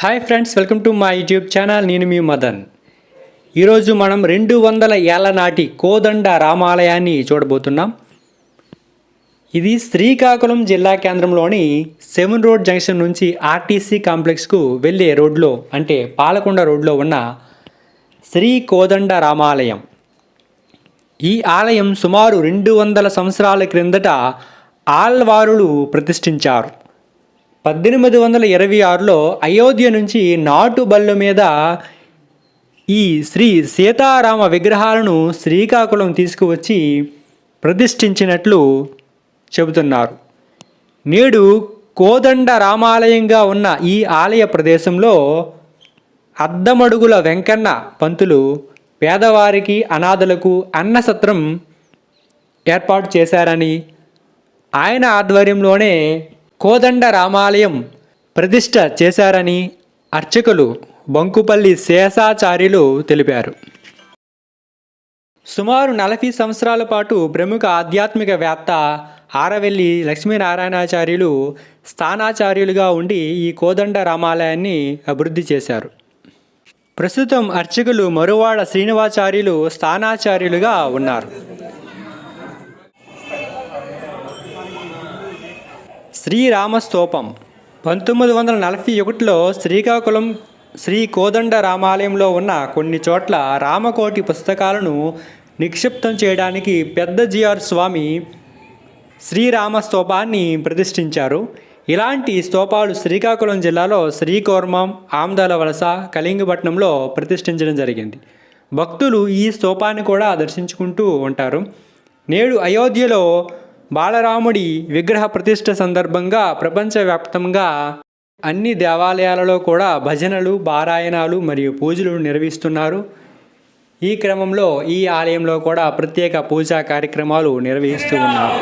Hi friends welcome to my YouTube channel నేను మీ మదన్. ఈరోజు మనం రెండు వందల ఏళ్ళ నాటి కోదండ రామాలయాన్ని చూడబోతున్నాం. ఇది శ్రీకాకుళం జిల్లా కేంద్రంలోని సెవెన్ రోడ్ జంక్షన్ నుంచి ఆర్టీసీ కాంప్లెక్స్కు వెళ్ళే రోడ్లో అంటే పాలకొండ రోడ్లో ఉన్న శ్రీ కోదండ రామాలయం. ఈ ఆలయం సుమారు రెండు వందల సంవత్సరాల క్రిందట ఆల్వారులు ప్రతిష్ఠించారు. పద్దెనిమిది వందల ఇరవై ఆరులో అయోధ్య నుంచి నాటు బళ్ళు మీద ఈ శ్రీ సీతారామ విగ్రహాలను శ్రీకాకుళం తీసుకువచ్చి ప్రతిష్ఠించినట్లు చెబుతున్నారు. నేడు కోదండ రామాలయంగా ఉన్న ఈ ఆలయ ప్రదేశంలో అద్దమడుగుల వెంకన్న పంతులు పేదవారికి అనాథలకు అన్నసత్రం ఏర్పాటు చేశారని ఆయన ఆధ్వర్యంలోనే కోదండ రామాలయం ప్రతిష్ట చేశారని అర్చకులు బంకుపల్లి శేషాచార్యులు తెలిపారు. సుమారు నలభై సంవత్సరాల పాటు ప్రముఖ ఆధ్యాత్మికవేత్త ఆరవెల్లి లక్ష్మీనారాయణాచార్యులు స్థానాచార్యులుగా ఉండి ఈ కోదండ రామాలయాన్ని అభివృద్ధి చేశారు. ప్రస్తుతం అర్చకులు మరువాడ శ్రీనివాచార్యులు స్థానాచార్యులుగా ఉన్నారు. శ్రీరామస్తూపం. పంతొమ్మిది వందల నలభై ఒకటిలో శ్రీకాకుళం శ్రీ కోదండ రామాలయంలో ఉన్న కొన్ని చోట్ల రామకోటి పుస్తకాలను నిక్షిప్తం చేయడానికి పెద్ద జిఆర్ స్వామి శ్రీరామ స్తూపాన్ని ప్రతిష్ఠించారు. ఇలాంటి స్తూపాలు శ్రీకాకుళం జిల్లాలో శ్రీకోర్మం ఆమ్దాల వలస కళింగపట్నంలో ప్రతిష్ఠించడం జరిగింది. భక్తులు ఈ స్తూపాన్ని కూడా దర్శించుకుంటూ ఉంటారు. నేడు అయోధ్యలో బాలరాముడి విగ్రహ ప్రతిష్ట సందర్భంగా ప్రపంచవ్యాప్తంగా అన్ని దేవాలయాలలో కూడా భజనలు పారాయణాలు మరియు పూజలు నిర్వహిస్తున్నారు. ఈ క్రమంలో ఈ ఆలయంలో కూడా ప్రత్యేక పూజా కార్యక్రమాలు నిర్వహిస్తూ ఉన్నారు.